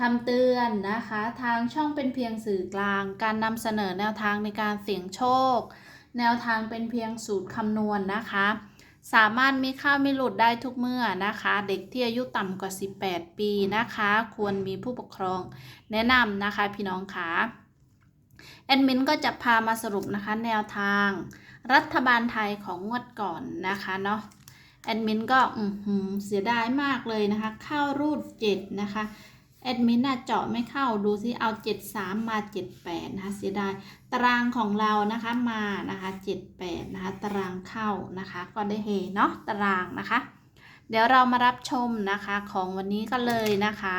คำเตือนนะคะ ทางช่องเป็นเพียงสื่อกลาง การนำเสนอแนวทางในการเสี่ยงโชค แนวทางเป็นเพียงสูตรคำนวณนะคะ สามารถมีค่าไม่หลุดได้ทุกเมื่อนะคะ เด็กที่อายุต่ำกว่า 18 ปีนะคะ ควรมีผู้ปกครองแนะนำนะคะพี่น้องคะแอดมินก็จะพามาสรุปนะคะแนวทาง รัฐบาลไทยของงวดก่อนนะคะเนาะแอดมินก็เสียดายมากเลยนะคะเข้ารูดเจ็ดนะคะ แอดมินน่ะเจาะไม่เข้าดูซิเอา 73 มา 78 นะคะเสียดายตารางของเรานะคะมานะคะ 78 นะคะตารางเข้านะคะ ก็ได้เฮเนาะตารางนะคะ เดี๋ยวเรามารับชมนะคะของวันนี้กันเลยนะคะ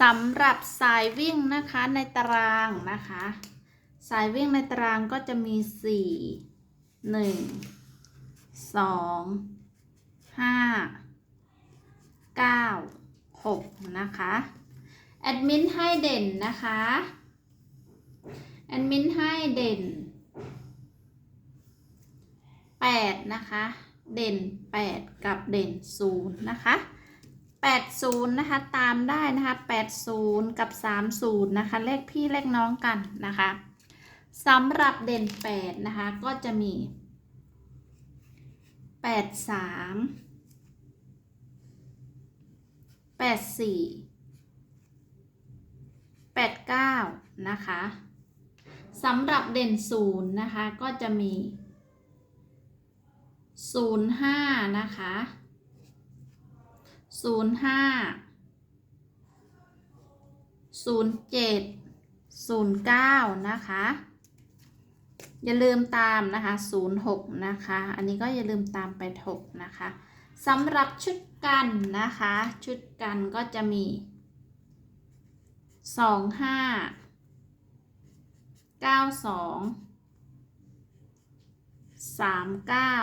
สำหรับสายวิ่งนะคะในตารางนะคะ สายวิ่งในตารางก็จะมี 4 1 2 5 นะคะแอดมินให้เด่นนะคะแอดมินให้เด่น8นะคะ เด่น8กับเด่น0นะคะ80นะคะตามได้นะคะ80กับ30นะคะเลขพี่เลขน้องกันนะคะสำหรับเด่น8นะคะก็จะมี83 แปดสี่แปดเก้านะคะสำหรับเด่นศูนย์นะคะ ก็จะมีศูนย์ห้านะคะศูนย์ห้าศูนย์เจ็ดศูนย์เก้านะคะ อย่าลืมตามนะคะศูนย์หกนะคะ อันนี้ก็อย่าลืมตามไปถกนะคะ สำหรับชุดกันนะคะ ชุดกันก็จะมีสองห้าเก้าสองสามเก้า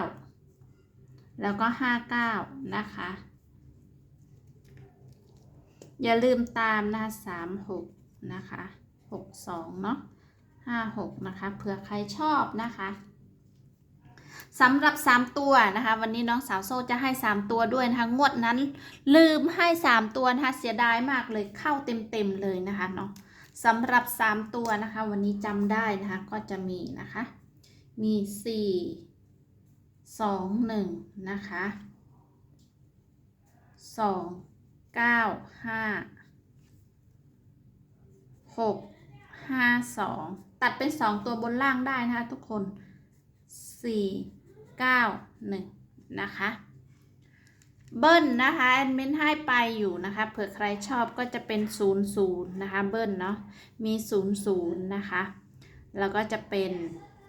แล้วก็ห้าเก้านะคะ อย่าลืมตามนะคะสามหกนะคะหกสองเนาะห้าหกนะคะเผื่อใครชอบนะคะ สำหรับ 3 ตัวนะคะ วันนี้น้องสาวโซ่จะให้ 3 ตัวด้วยนะคะงวดนั้น ลืมให้ 3 ตัวนะคะเสียดายมากเลยเข้าเต็มๆเลยนะคะเนาะสำหรับ 3 ตัวนะคะ วันนี้จำได้นะคะก็จะมีนะคะ มี 4 2 1 นะคะ 2 9 5 6 5 2 ตัดเป็น 2 ตัวบนล่างได้นะคะทุกคนสี่ เก้าหนึ่งนะคะ เบิ้ลนะคะแอดมินให้ไปอยู่นะคะเผื่อใครชอบก็จะเป็นศูนย์ศูนย์นะคะ เบิ้ลเนาะมีศูนย์ศูนย์นะคะ แล้วก็จะเป็น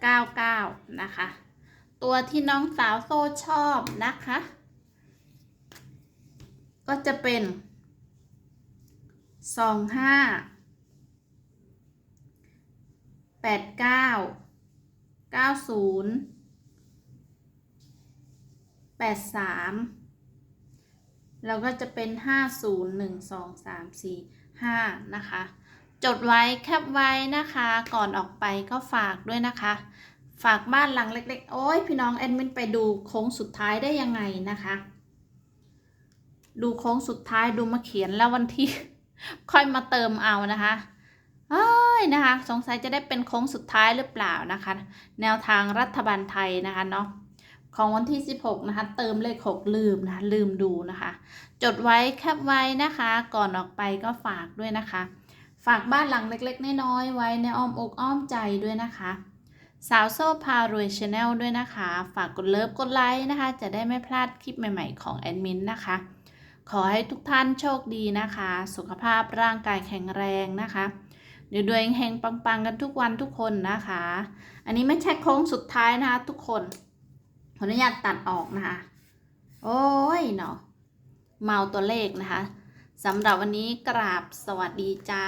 เก้าเก้านะคะ ตัวที่น้องสาวโซ่ชอบนะคะ ก็จะเป็นสองห้า แปดเก้าเก้าศูนย์แปดสามแล้วก็จะเป็นห้าศูนย์หนึ่งสองสามสี่ห้านะคะ จดไว้แคปไว้นะคะ ก่อนออกไปก็ฝากด้วยนะคะ ฝากบ้านหลังเล็ก ๆ โอ้ยพี่น้องแอดมินไปดูโค้งสุดท้ายได้ยังไงนะคะ ดูโค้งสุดท้ายดูมาเขียนแล้ววันที่ ค่อยมาเติมเอานะคะเอ้ยนะคะ สงสัยจะได้เป็นโค้งสุดท้ายหรือเปล่านะคะ แนวทางรัฐบาลไทยนะคะเนาะ ของวันที่ 16 นะคะ เติมเลข 6 ลืมนะ ลืมดูนะคะ จดไว้แคปไว้นะคะ ก่อนออกไปก็ฝากด้วยนะคะ ฝากบ้านหลังเล็กๆน้อยๆไว้ในอ้อมอกอ้อมใจด้วยนะคะ สาวโซ่พารวยชาแนลด้วยนะคะ ฝากกดเลิฟกดไลค์นะคะ จะได้ไม่พลาดคลิปใหม่ๆของแอดมินนะคะ ขอให้ทุกท่านโชคดีนะคะ สุขภาพร่างกายแข็งแรงนะคะเดี๋ยวดวงเฮงปังๆกันทุกวันทุกคนนะคะ อันนี้ไม่ใช่โค้งสุดท้ายนะคะทุกคน ขออนุญาตตัดออกนะคะ โอ้ยเนาะเมาตัวเลขนะคะสำหรับวันนี้กราบสวัสดีจ้า